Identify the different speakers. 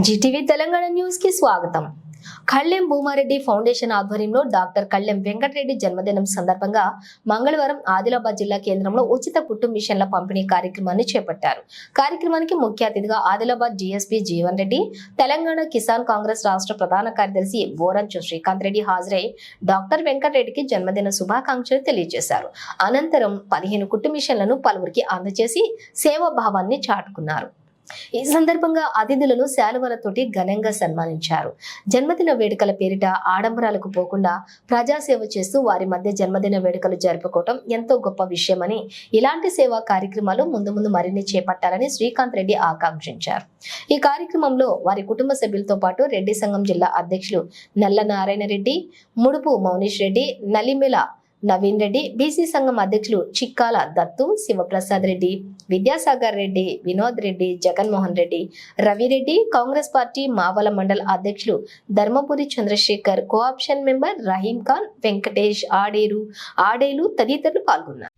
Speaker 1: Zee TV Telangana న్యూస్కి స్వాగతం. Kallem Bhumareddy foundation ఆధ్వర్యంలో డాక్టర్ కళ్ళెం వెంకటరెడ్డి జన్మదినం సందర్భంగా మంగళవారం ఆదిలాబాద్ జిల్లా కేంద్రంలో ఉచిత పుట్టు మిషన్ల పంపిణీ కార్యక్రమాన్ని చేపట్టారు. కార్యక్రమానికి ముఖ్య అతిథిగా Adilabad G S P Jeevan Reddy Telangana Kisan Congress రాష్ట్ర ప్రధాన కార్యదర్శి బోరంచు శ్రీకాంత్ రెడ్డి హాజరై డాక్టర్ వెంకటరెడ్డికి జన్మదిన శుభాకాంక్షలు తెలియజేశారు. అనంతరం పదిహేను కుట్టు మిషన్లను పలువురికి అందజేసి సేవాభావాన్ని చాటుకున్నారు. ఈ సందర్భంగా అతిథులను శాలువలతోటి ఘనంగా సన్మానించారు. జన్మదిన వేడుకల పేరిట ఆడంబరాలకు పోకుండా ప్రజాసేవ చేస్తూ వారి మధ్య జన్మదిన వేడుకలు జరుపుకోవటం ఎంతో గొప్ప విషయమని ఇలాంటి సేవా కార్యక్రమాలు ముందు ముందు మరిన్ని చేపట్టాలని శ్రీకాంత్ రెడ్డి ఆకాంక్షించారు. ఈ కార్యక్రమంలో వారి కుటుంబ సభ్యులతో పాటు రెడ్డి సంఘం జిల్లా అధ్యక్షులు నల్ల నారాయణ రెడ్డి ముడుపు మౌనీష్ రెడ్డి నలిమెల నవీన్ రెడ్డి బీసీ సంఘం అధ్యక్షులు చిక్కాల దత్తు శివప్రసాద్ రెడ్డి విద్యాసాగర్ రెడ్డి వినోద్ రెడ్డి జగన్మోహన్ రెడ్డి రవిరెడ్డి కాంగ్రెస్ పార్టీ మావల మండల అధ్యక్షులు ధర్మపురి చంద్రశేఖర్ కోఆప్షన్ మెంబర్ రహీం ఖాన్ వెంకటేష్ ఆడేరు ఆడేలు తదితరులు పాల్గొన్నారు.